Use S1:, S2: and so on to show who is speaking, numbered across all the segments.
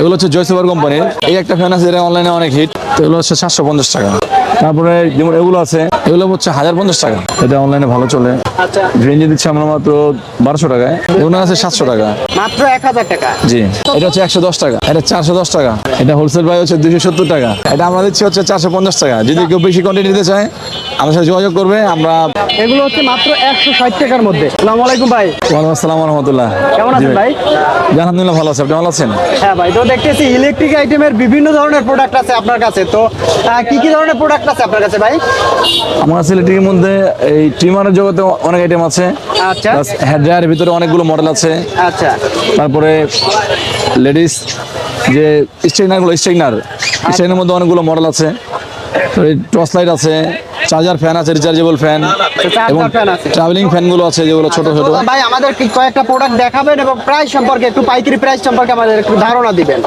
S1: এগুলো হচ্ছে জয়সেবার কোম্পানির। এই একটা ফ্যান আছে এটা অনলাইনে অনেক হিট তো এগুলো হচ্ছে সাতশো পঞ্চাশ টাকা। তারপরে যেমন এগুলো আছে এগুলো হচ্ছে হাজার পঞ্চাশ টাকা। এটা অনলাইনে ভালো চলে।
S2: আচ্ছা।
S1: রেঞ্জে দিচ্ছে আমরা মাত্র বারোশো টাকায়। এগুলো আছে সাতশো টাকা।
S2: মাত্র এক হাজার টাকা।
S1: জি। এটা হচ্ছে একশো দশ টাকা। এটা চারশো দশ টাকা। এটা হোলসেল প্রাইস হচ্ছে দুশো সত্তর টাকা। এটা আমরা দিচ্ছি হচ্ছে চারশো পঞ্চাশ টাকা। যদি কেউ বেশি কোয়ান্টিটি নিতে চায় আমাদের সাথে যোগাযোগ করবে। আমরা
S2: এগুলো হচ্ছে মাত্র একশো ষাট টাকার মধ্যে। সালাম আলাইকুম ভাই।
S1: ওয়ালাইকুম আসসালাম রহমতুল্লাহ
S2: কেমন আছেন ভাই?
S1: আলহামদুলিল্লাহ ভালো আছে। আপনি ভালো আছেন?
S2: হ্যাঁ ভাই তো দেখতেছি ইলেকট্রিক আইটেমের বিভিন্ন ধরনের প্রোডাক্ট আছে আপনার কাছে। তো কি কি ধরনের প্রোডাক্ট আছে আপনার কাছে ভাই?
S1: আমার সিলেটির মধ্যে এই ট্রিমারের জগতে অনেক আইটেম আছে।
S2: আচ্ছা।
S1: হেয়ার ড্রায়ারের ভিতরে অনেকগুলো মডেল আছে।
S2: আচ্ছা।
S1: তারপরে লেডিস যে স্ট্রেনারগুলো স্ট্রেনার স্ট্রেনের মধ্যে অনেকগুলো মডেল আছে। টর্চ লাইট আছে চার্জার ফ্যান আছে রিচার্জেবল ফ্যান এবং। ট্রাভেলিং ফ্যানগুলো আছে যেগুলো ছোট ছোট।
S2: ভাই আমাদের কয়েকটা প্রোডাক্ট দেখাবেন এবং প্রাইস সম্পর্কে একটু পাইকারি প্রাইস সম্পর্কে আমাদের একটু ধারণা দিবেন?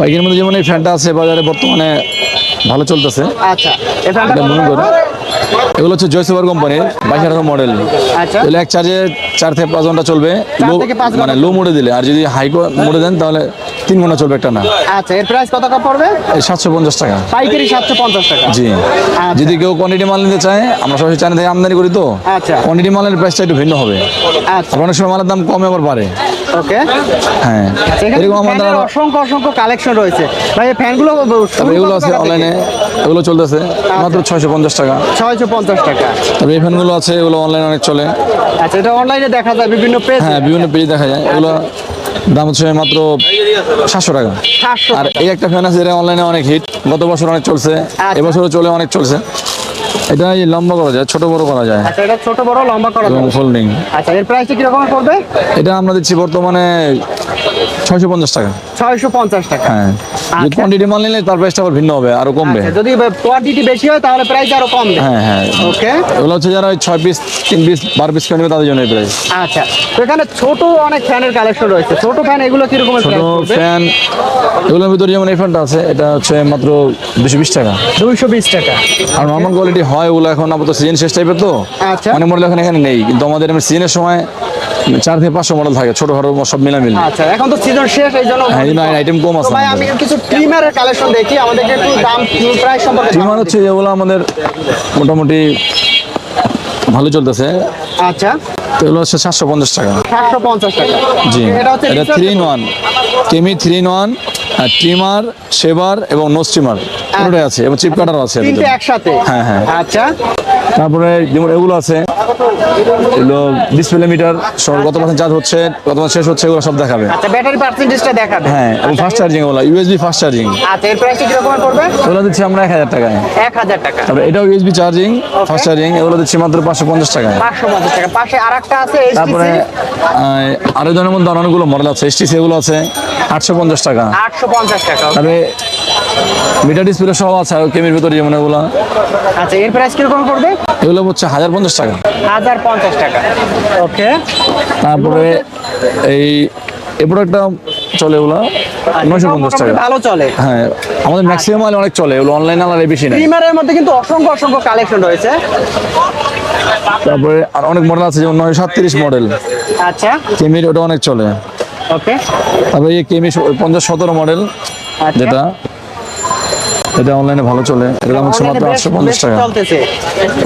S1: বাইকের মধ্যে যেমন এই ফ্যানটা আছে বাজারে বর্তমানে ভালো চলতেছে।
S2: আচ্ছা। এটা
S1: মনে এগুলো হচ্ছে জয় জয়সেবার কোম্পানির বাইশ মডেল
S2: আচ্ছা।
S1: তাহলে এক চার্জে চার থেকে পাঁচ ঘণ্টা চলবে। মানে লো মোডে দিলে। আর যদি হাই মোডে দেন তাহলে তিন ঘণ্টা চলবে একটা না।
S2: আচ্ছা এর প্রাইস কত পড়বে?
S1: এই সাতশো পঞ্চাশ টাকা।
S2: পাইকারি সাতশো পঞ্চাশ টাকা।
S1: জি।
S2: আচ্ছা।
S1: যদি কেউ কোয়ান্টিটি মাল নিতে চায় আমরা সরাসরি চায়না থেকে আমদানি করি তো।
S2: আচ্ছা।
S1: কোয়ান্টিটি মালের প্রাইসটা একটু ভিন্ন হবে।
S2: আচ্ছা।
S1: অনেক সময় মালের দাম কমে আবার বাড়ে।
S2: ওকে?
S1: হ্যাঁ। এরকম আমাদের
S2: অসংখ্য অসংখ্য কালেকশন রয়েছে। ভাই এই ফ্যানগুলো
S1: এগুলো আছে অনলাইনে এগুলো চলতেছে। মাত্র ছয়শো পঞ্চাশ টাকা।
S2: ছয়শো পঞ্চাশ টাকা।
S1: তবে এই ফ্যানগুলো আছে এগুলো অনলাইনে অনেক চলে।
S2: আচ্ছা এটা অনলাইনে দেখা যায় বিভিন্ন পেজ।
S1: হ্যাঁ বিভিন্ন পেজ দেখা যায়। এগুলো দাম হচ্ছে মাত্র সাতশো টাকা। আর এই একটা ফ্যান আছে এটা অনলাইনে অনেক হিট গত বছর অনেক চলছে এবছরও চলে অনেক চলছে। এটা এই লম্বা করা যায় ছোট বড় করা যায়।
S2: আচ্ছা এটা ছোট বড় লম্বা করা যায়।
S1: ফোল্ডিং
S2: আচ্ছা এর প্রাইসটা কীরকম পড়বে?
S1: এটা আমরা দিচ্ছি বর্তমানে ছয়শো পঞ্চাশ টাকা।
S2: ছয়শো পঞ্চাশ টাকা।
S1: হ্যাঁ যদি
S2: আচ্ছা।
S1: কোয়ান্টিটি মাল নিলে তার প্রাইসটা আবার ভিন্ন হবে আরও কমবে।
S2: আচ্ছা, যদি কোয়ান্টিটি বেশি হয় তাহলে প্রাইস আরও কমবে।
S1: হ্যাঁ হ্যাঁ।
S2: ওকে
S1: এগুলো হচ্ছে যারা ছয় পিস তিন পিস বারো পিস করে নেবে তাদের জন্য প্রাইস
S2: আচ্ছা তো এখানে ছোট অনেক ফ্যানের কালেকশন রয়েছে। ছোট ফ্যান এগুলো কীরকম
S1: ছোট ফ্যান এগুলোর ভিতরে যেমন এই ফ্যানটা আছে এটা হচ্ছে মাত্র দুশো বিশ টাকা।
S2: দুইশো বিশ টাকা।
S1: আর নর্মাল কোয়ালিটি হয় ওগুলো এখন আপাতত সিজন শেষ টাইপের তো।
S2: আচ্ছা।
S1: অনেক মডেল এখন এখানে নেই। কিন্তু আমাদের সিজনের সময় চার থেকে পাঁচশো মডেল থাকে ছোট খাটো সব মিলামিল।
S2: আচ্ছা এখন তো সিজন শেষ এই জন্য
S1: হ্যাঁ আইটেম কম আছে
S2: ভাই আমি কিছু ট্রিমারের কালেকশন দেখি আমাদেরকে একটু দাম প্রাইস সম্পর্কে
S1: ট্রিমার হচ্ছে যেগুলো আমাদের মোটামুটি ভালো চলতেছে।
S2: আচ্ছা।
S1: তো এগুলো হচ্ছে সাতশো পঞ্চাশ টাকা।
S2: সাতশো পঞ্চাশ টাকা।
S1: জি
S2: এটা
S1: three in one কেমি three in one trimmer shaver এবং নো স্ট্রিমার পুরোটাই আছে এবং চিপ কাটারও আছে।
S2: একসাথে?
S1: হ্যাঁ, হ্যাঁ।
S2: আচ্ছা।
S1: তারপরে যেমন এগুলো আছে এগুলো ডিসপ্লে মিটার কত পার্সেন্ট চার্জ হচ্ছে কত পার্সেন্ট শেষ হচ্ছে এগুলো সব দেখাবে।
S2: আচ্ছা ব্যাটারি পার্সেন্টেজটা দেখাবে।
S1: হ্যাঁ এবং fast charging USB fast charging
S2: আচ্ছা এর কীরকম পড়বে?
S1: এগুলো দিচ্ছি আমরা এক হাজার টাকায়।
S2: এক হাজার টাকা।
S1: তারপরে এটাও ইউএসবি চার্জিং ফাস্ট চার্জিং এগুলো দিচ্ছি মাত্র পাঁচশো পঞ্চাশ টাকায়।
S2: পাঁচশো পঞ্চাশ টাকা। পাশে আর একটা আছে
S1: তারপরে আহ, আরও ধরনের মধ্যে অনেকগুলো মডেল আছে এসটিসি এগুলো আছে আটশো পঞ্চাশ টাকা।
S2: আটশো পঞ্চাশ টাকা
S1: তারপরে মিটার ডিসপ্লে সহ আছে আর কেমির ভিতরে যেমন এগুলো।
S2: আচ্ছা এর প্রাইস কীরকম পড়বে?
S1: এগুলো হচ্ছে হাজার পঞ্চাশ টাকা।
S2: হাজার পঞ্চাশ টাকা। ওকে।
S1: তারপরে এই এই প্রোডাক্টটা চলে এগুলো? নয়শো পঞ্চাশ টাকা।
S2: ভালো চলে।
S1: হ্যাঁ আমাদের ম্যাক্সিমাম মাল অনেক চলে এগুলো অনলাইন আলাদা বেশি নেই
S2: প্রিমারের মধ্যে কিন্তু অসংখ্য অসংখ্য কালেকশন রয়েছে।
S1: তারপরে আর অনেক মডেল আছে যেমন নয় সাতত্রিশ মডেল
S2: আচ্ছা।
S1: কেমির ওটা অনেক চলে।
S2: ওকে।
S1: তারপরে এই কেমি পঞ্চাশ সতেরো মডেল
S2: আচ্ছা।
S1: যেটা। এটা অনলাইনে ভালো চলে। এরকম হচ্ছে মাত্র আটশো পঞ্চাশ টাকা।
S2: চলতেছে।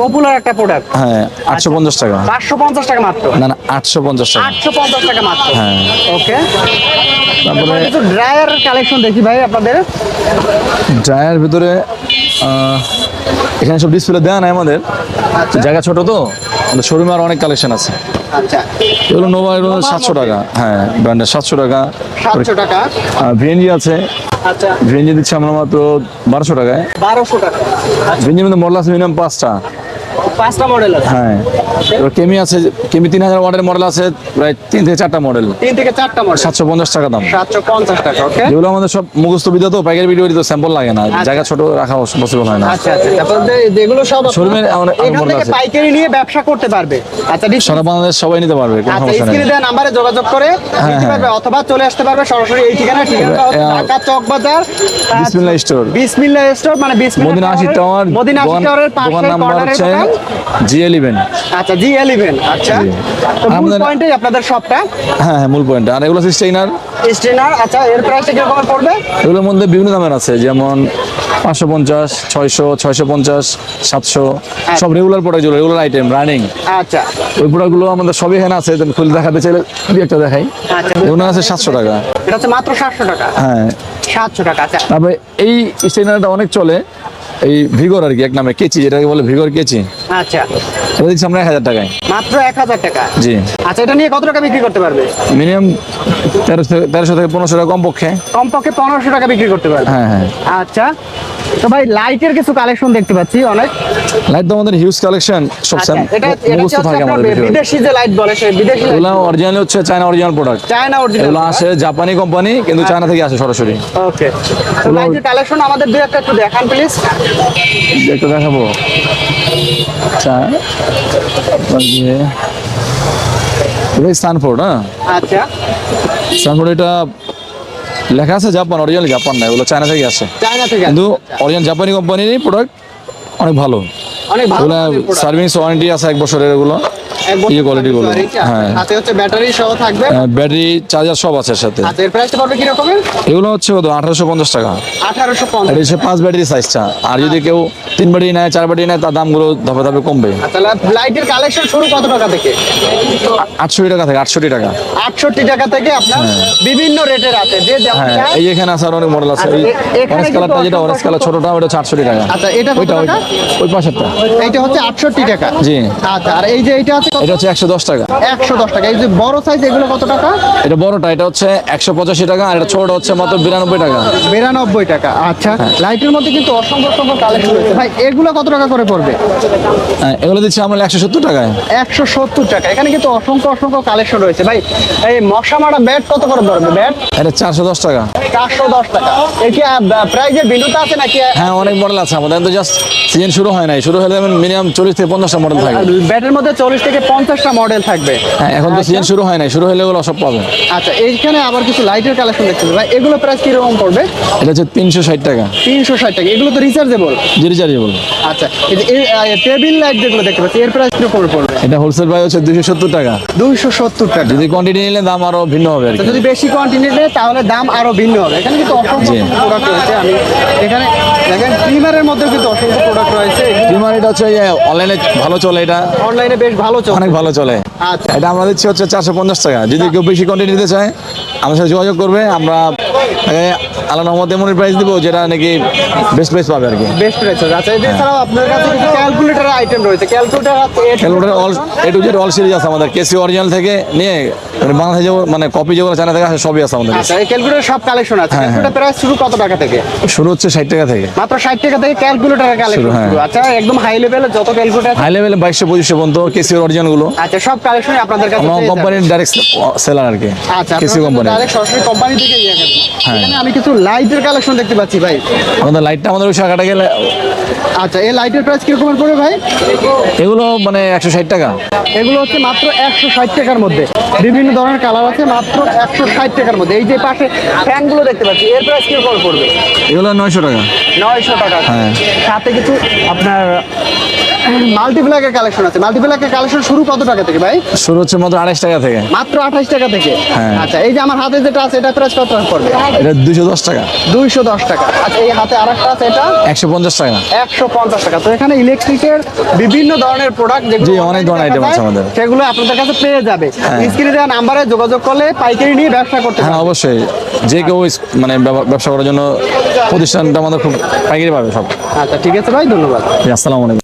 S2: পপুলার একটা প্রোডাক্ট
S1: হ্যাঁ আটশো পঞ্চাশ টাকা।
S2: পাঁচশো পঞ্চাশ টাকা মাত্র।
S1: না না আটশো পঞ্চাশ টাকা।
S2: আটশো পঞ্চাশ টাকা মাত্র।
S1: হ্যাঁ।
S2: ওকে
S1: তারপরে
S2: কিছু ড্রায়ার কালেকশন দেখি ভাই আপনাদের।
S1: ড্রায়ার ভিতরে এখানে সব ডিসপ্লে দেওয়া নাই আমাদের। জায়গা ছোট তো শোরুমে আর অনেক কালেকশন আছে।
S2: আচ্ছা।
S1: এগুলো নোভা এগুলো সাতশো টাকা। হ্যাঁ ব্র্যান্ডের সাতশো টাকা।
S2: সাতশো টাকা।
S1: ভিএনজি আছে।
S2: আচ্ছা।
S1: ভিএনজি দিচ্ছে আমরা মাত্র বারোশো টাকায়।
S2: বারোশো টাকা।
S1: ভিএনজির মধ্যে মডেল আছে মিনিমাম পাঁচটা।
S2: পাঁচটা মডেল আছে।
S1: হ্যাঁ। কেমি আছে কেমি তিন হাজার ওয়াটের মডেল আছে প্রায় তিন থেকে চারটা মডেল
S2: তিন থেকে চারটা মডেল
S1: সাতশো পঞ্চাশ টাকা দাম।
S2: সাতশো পঞ্চাশ টাকা ওকে
S1: যেগুলো আমাদের সব মুখস্থ বিদ্যা তো পাইকারি ভিডিও তো স্যাম্পল লাগে না। জায়গা ছোট রাখা পসিবল হয় না।
S2: আচ্ছা আচ্ছা তারপর যেগুলো সব আপনারা
S1: শোরুমে অনেক- অনেক
S2: এখান থেকে পাইকারি নিয়ে ব্যবসা করতে পারবে। আচ্ছা ঠিক
S1: সারা বাংলাদেশ সবাই নিতে পারবে কোনো
S2: আচ্ছা
S1: সমস্যা নেই।
S2: স্ক্রিনে দেওয়া নাম্বারে যোগাযোগ করে নিতে
S1: হ্যাঁ।
S2: পারবে অথবা চলে আসতে পারবে সরাসরি এই ঠিকানা হচ্ছে
S1: আহ,
S2: ঢাকা চক বাজার
S1: বিসমিল্লাহ স্টোর।
S2: বিসমিল্লাহ স্টোর মানে বিসমিল্লাহ
S1: মদিনা আশি টাওয়ার
S2: মদিনা আশি টাওয়ারের পাশে কর্নারে
S1: জি এলিভেন
S2: আচ্ছা জি এলিভেন আচ্ছা। মূল
S1: আমাদের-
S2: পয়েন্টে আপনাদের শপটা
S1: হ্যাঁ হ্যাঁ মূল পয়েন্ট আর এগুলো স্টেইনার
S2: স্টেনার আচ্ছা এর প্রাইসটা কীরকম পড়বে?
S1: এগুলোর মধ্যে বিভিন্ন দামের আছে যেমন পাঁচশো পঞ্চাশ ছয়শো ছয়শো পঞ্চাশ সাতশো সব regular product regular item running
S2: আচ্ছা।
S1: ওই প্রোডাক্টগুলো আমাদের সবই এখানে আছে খুলে দেখাতে চাইলে দুই একটা দেখাই।
S2: আচ্ছা।
S1: এগুলো আছে সাতশো টাকা।
S2: এটা হচ্ছে মাত্র সাতশো টাকা?
S1: হ্যাঁ।
S2: সাতশো টাকা আচ্ছা।
S1: তারপরে এই স্টেইনারটা অনেক চলে। এই ভিগর আর কি এক নামে কেচি যেটাকে বলে ভিগর কেচি।
S2: আচ্ছা।
S1: এটা দিচ্ছি আমরা এক হাজার টাকায়।
S2: মাত্র এক হাজার টাকা?
S1: জি।
S2: আচ্ছা এটা নিয়ে কত টাকা বিক্রি করতে পারবে?
S1: মিনিমাম তেরোশো তেরোশো থেকে পনেরোশো টাকা কমপক্ষে।
S2: কমপক্ষে পনেরোশো টাকা বিক্রি করতে পারবে।
S1: হ্যাঁ হ্যাঁ।
S2: আচ্ছা। তো ভাই লাইটের কিছু কালেকশন দেখতে পাচ্ছি অনেক।
S1: লাইট তো আমাদের হিউজ কালেকশন সব
S2: আচ্ছা, এটা
S1: মুখস্থ থাকে আমাদের
S2: বিদেশি যে লাইট বলে সেই বিদেশি
S1: এগুলো অরিজিনাল হচ্ছে China original product
S2: China original
S1: এগুলো আসে জাপানি কোম্পানি কিন্তু চায়না থেকে আসে সরাসরি।
S2: ওকে লাইটের কালেকশন আমাদের দুই একটা একটু দেখান প্লিজ
S1: একটু দেখাবো। স্থানফোর্ড হ্যাঁ?
S2: আচ্ছা।
S1: এটা লেখা আছে জাপান অরিজিনাল জাপান না এগুলো চায়না থেকে আসে।
S2: চায়না থেকে
S1: কিন্তু অরিজিনাল জাপানি কোম্পানির প্রোডাক্ট অনেক ভালো।
S2: অনেক ভালো।
S1: সার্ভিস ওয়ারেন্টি আছে এক বছরের এগুলো।
S2: বছর
S1: ইয়ে কোয়ালিটি গুলো হ্যাঁ।
S2: হাতে হচ্ছে ব্যাটারি সহ থাকবে।
S1: ব্যাটারি চার্জার সব আছে সাথে।
S2: এর প্রাইসটা পড়বে কি রকমের
S1: এগুলো হচ্ছে কত? আঠারোশো পঞ্চাশ টাকা।
S2: 1850
S1: এটা হচ্ছে পাঁচ ব্যাটারি সাইজটা আর যদি কেউ তিন ব্যাটারি নেয় চার ব্যাটারি নেয় তার দামগুলো ধাপে ধাপে কমবে।
S2: তাহলে লাইটের কালেকশন শুরু কত টাকা থেকে?
S1: আটষট্টি টাকা থেকে আটষট্টি টাকা।
S2: আটষট্টি টাকা থেকে আপনার বিভিন্ন রেটের আছে যে
S1: হ্যাঁ এই এখানে আছে আর অনেক মডেল আছে।
S2: আচ্ছা,
S1: এই অরেঞ্জ কালারটা যেটা অরেঞ্জ কালার ছোটটা ওটা হচ্ছে আটষট্টি টাকা।
S2: আচ্ছা, এটা
S1: ওইটা ওইটা ওই পাশেরটা।
S2: এইটা হচ্ছে আটষট্টি টাকা?
S1: জি।
S2: আচ্ছা আর এই যে এইটা আছে
S1: এটা হচ্ছে একশো দশ টাকা।
S2: একশো দশ টাকা। এই যে বড় সাইজ এগুলো কত টাকা?
S1: এটা বড়টা এটা হচ্ছে একশো পঁচাশি টাকা আর এটা ছোটটা হচ্ছে মাত্র বিরানব্বই টাকা।
S2: বিরানব্বই টাকা আচ্ছা। লাইটের মধ্যে কিন্তু অসংখ্য অসংখ্য কালেকশন রয়েছে। ভাই এগুলো কত টাকা করে পড়বে?
S1: এগুলো দিচ্ছি আমরা একশো সত্তর টাকায়।
S2: একশো সত্তর টাকা। এখানে কিন্তু অসংখ্য অসংখ্য কালেকশন রয়েছে। ভাই এই মশা মারা ব্যাট কত করে ধরবে ব্যাট?
S1: এটা চারশো দশ টাকা।
S2: চারশো দশ টাকা। এর কি প্রাইজের বিলুটা আছে নাকি?
S1: হ্যাঁ অনেক মডেল আছে আমাদের। তো জাস্ট সিজন শুরু হয় নাই। শুরু হলে মিনিমাম চল্লিশ থেকে পঞ্চাশটা মডেল থাকে
S2: ব্যাটের মধ্যে চল্লিশ থেকে পঞ্চাশটা মডেল থাকবে।
S1: হ্যাঁ এখন তো
S2: আচ্ছা।
S1: সিজন শুরু হয় নাই। শুরু হলে ওগুলো সব পাবে।
S2: আচ্ছা এইখানে আবার কিছু লাইটের কালেকশন দেখতে। ভাই এগুলো প্রাইস কীরকম পড়বে?
S1: এটা হচ্ছে তিনশো ষাট টাকা।
S2: তিনশো ষাট টাকা। এগুলো তো রিচার্জেবল
S1: জিরি চার্জেবল
S2: আচ্ছা এই টেবিল লাইট যেগুলো দেখতে পাচ্ছি এর প্রাইস কীরকম পড়বে?
S1: এটা হোলসেল প্রাইস হচ্ছে দুশো সত্তর টাকা।
S2: দুইশো সত্তর টাকা।
S1: যদি কোয়ান্টিটি নিলে দাম আরও ভিন্ন হবে আর
S2: যদি বেশি কোয়ান্টিটি নেয় তাহলে দাম আরও ভিন্ন হবে। এখানে কিন্তু অসংখ্য প্রোডাক্ট রয়েছে। আমি এখানে দেখেন প্রিমারের মধ্যে কিন্তু অসংখ্য প্রোডাক্ট রয়েছে।
S1: ডিমার এটা হচ্ছে অনলাইনে ভালো চলে এটা।
S2: অনলাইনে বেশ ভালো চলছে।
S1: অনেক ভালো চলে।
S2: আচ্ছা।
S1: এটা আমরা দিচ্ছি হচ্ছে চারশো পঞ্চাশ টাকা। যদি কেউ বেশি কোয়ান্টিটি নিতে চায় আমার সাথে যোগাযোগ করবে। আমরা তাকে আল্লাহ রহমত এমনই প্রাইস দিব যেটা নাকি বেস্ট প্রাইস পাবে আর কি।
S2: বেস্ট রয়েছে আচ্ছা এছাড়াও আপনার কাছে কিছু ক্যালকুলেটর আইটেম রয়েছে। Calculator
S1: calculator all A to Z all series আছে আমাদের। কেসি অরিজিনাল থেকে নিয়ে মানে বাংলাদেশে মানে কপি যেগুলো চায়না থেকে আসে সবই আছে আমাদের।
S2: আচ্ছা এই ক্যালকুলেটর সব কালেকশন আছে।
S1: হ্যাঁ,
S2: ক্যালকুলেটর প্রাইস শুরু কত টাকা থেকে?
S1: শুরু হচ্ছে ষাট টাকা থেকে।
S2: মাত্র ষাট টাকা থেকে ক্যালকুলেটরের কালেকশন
S1: শুরু, হ্যাঁ।
S2: আচ্ছা একদম হাই লেভেলের যত ক্যালকুলেটর
S1: হাই লেভেলে বাইশশো পঁচিশশো পর্যন্ত কেসি অরিজিনালগুলো।
S2: আচ্ছা সব কালেকশন আপনাদের কাছে
S1: কোম্পানির ডাইরেক্ট সেলার আর কি
S2: আচ্ছা
S1: কেসি কোম্পানি
S2: ডাইরেক্ট সরাসরি কোম্পানি থেকে ইয়ে
S1: হ্যাঁ।
S2: এখানে আমি কিছু লাইটের কালেকশন দেখতে পাচ্ছি ভাই।
S1: আমাদের লাইটটা আমাদের ওই শাখাটা গেলে
S2: আচ্ছা এই লাইটের প্রাইস কীরকম পড়বে ভাই?
S1: এগুলো মানে একশো ষাট টাকা।
S2: এগুলো হচ্ছে মাত্র একশো ষাট টাকার মধ্যে। বিভিন্ন ধরনের কালার আছে মাত্র একশো ষাট টাকার মধ্যে। এই যে পাশে ফ্যানগুলো দেখতে পাচ্ছি এর প্রাইস কীরকম পড়বে?
S1: এগুলো নয়শো টাকা।
S2: নয়শো টাকা।
S1: হ্যাঁ।
S2: সাথে কিছু আপনার মাল্টিপ্লাকের কালেকশন আছে। মাল্টিপ্লাকের কালেকশন শুরু কত টাকা থেকে ভাই?
S1: শুরু হচ্ছে মাত্র আড়াইশ টাকা থেকে।
S2: মাত্র আঠাশ টাকা থেকে?
S1: হ্যাঁ।
S2: আচ্ছা এই যে আমার হাতে যেটা আছে এটা প্রাইস কত টাকা পড়বে?
S1: এটা দুশো দশ টাকা।
S2: দুইশো দশ টাকা। আচ্ছা এই হাতে আরেকটা আছে এটা?
S1: একশো পঞ্চাশ টাকা।
S2: একশো পঞ্চাশ টাকা। তো এখানে ইলেকট্রিকের বিভিন্ন ধরনের প্রোডাক্ট যেগুলো
S1: জি, অনেক ধরনের item আছে আমাদের।
S2: সেগুলো আপনাদের কাছে পেয়ে যাবে।
S1: হ্যাঁ।
S2: স্ক্রিনে দেওয়া নাম্বারে যোগাযোগ করলে পাইকারি নিয়ে ব্যবসা করতে
S1: হ্যাঁ অবশ্যই। যে কেউ মানে ব্যবসা করার জন্য প্রতিষ্ঠানটা আমাদের খুব পাইকারি পাবে সব।
S2: আচ্ছা ঠিক আছে ভাই ধন্যবাদ।
S1: আসসালামু আলাইকুম।